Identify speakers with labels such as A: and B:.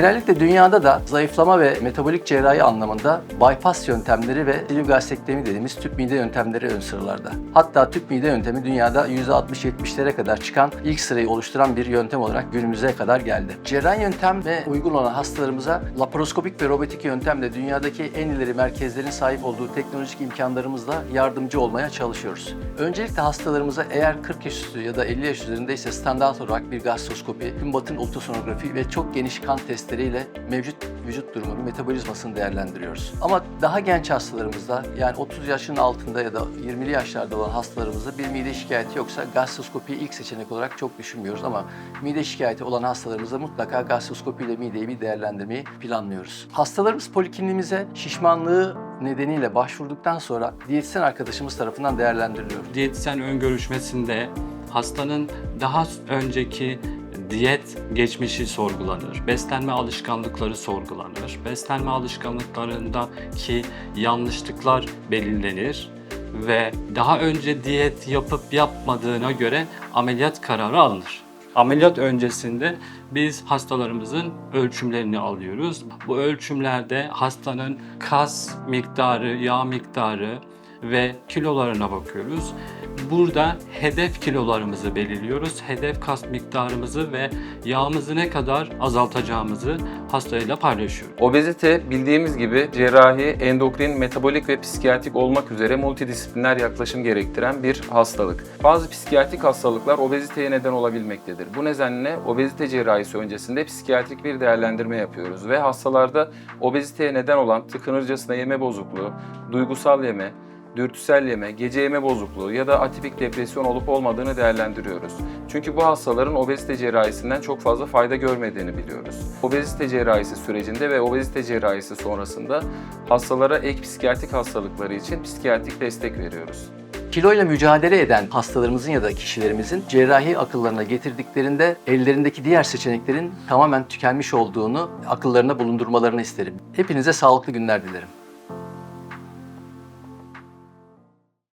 A: Genellikle dünyada da zayıflama ve metabolik cerrahi anlamında bypass yöntemleri ve gastrektomi dediğimiz tüp mide yöntemleri ön sıralarda. Hatta tüp mide yöntemi dünyada %60-70'lere kadar çıkan ilk sırayı oluşturan bir yöntem olarak günümüze kadar geldi. Cerrahi yöntemle uygun olan hastalarımıza laparoskopik ve robotik yöntemle dünyadaki en ileri merkezlerin sahip olduğu teknolojik imkanlarımızla yardımcı olmaya çalışıyoruz. Öncelikle hastalarımıza eğer 40 yaş üstü ya da 50 yaş üzerindeyse standart olarak bir gastroskopi, tüm batın ultrasonografi ve çok geniş kan testleriyle mevcut vücut durumunu, metabolizmasını değerlendiriyoruz. Ama daha genç hastalarımızda yani 30 yaşın altında ya da 20'li yaşlarda olan hastalarımızda bir mide şikayeti yoksa gastroskopiyi ilk seçenek olarak çok düşünmüyoruz ama mide şikayeti olan hastalarımızda mutlaka gastroskopi ile mideyi bir değerlendirmeyi planlıyoruz. Hastalarımız polikliniğimize şişmanlığı nedeniyle başvurduktan sonra diyetisyen arkadaşımız tarafından değerlendiriliyor.
B: Diyetisyen ön görüşmesinde hastanın daha önceki diyet geçmişi sorgulanır, beslenme alışkanlıkları sorgulanır, beslenme alışkanlıklarındaki yanlışlıklar belirlenir ve daha önce diyet yapıp yapmadığına göre ameliyat kararı alınır. Ameliyat öncesinde biz hastalarımızın ölçümlerini alıyoruz. Bu ölçümlerde hastanın kas miktarı, yağ miktarı ve kilolarına bakıyoruz. Burada hedef kilolarımızı belirliyoruz. Hedef kas miktarımızı ve yağımızı ne kadar azaltacağımızı hastayla paylaşıyoruz.
C: Obezite bildiğimiz gibi cerrahi, endokrin, metabolik ve psikiyatrik olmak üzere multidisipliner yaklaşım gerektiren bir hastalık. Bazı psikiyatrik hastalıklar obeziteye neden olabilmektedir. Bu nedenle obezite cerrahisi öncesinde psikiyatrik bir değerlendirme yapıyoruz ve hastalarda obeziteye neden olan tıkınırcasına yeme bozukluğu, duygusal yeme, dürtüsel yeme, gece yeme bozukluğu ya da atipik depresyon olup olmadığını değerlendiriyoruz. Çünkü bu hastaların obezite cerrahisinden çok fazla fayda görmediğini biliyoruz. Obezite cerrahisi sürecinde ve obezite cerrahisi sonrasında hastalara ek psikiyatrik hastalıkları için psikiyatrik destek veriyoruz.
A: Kiloyla mücadele eden hastalarımızın ya da kişilerimizin cerrahi akıllarına getirdiklerinde ellerindeki diğer seçeneklerin tamamen tükenmiş olduğunu akıllarına bulundurmalarını isterim. Hepinize sağlıklı günler dilerim.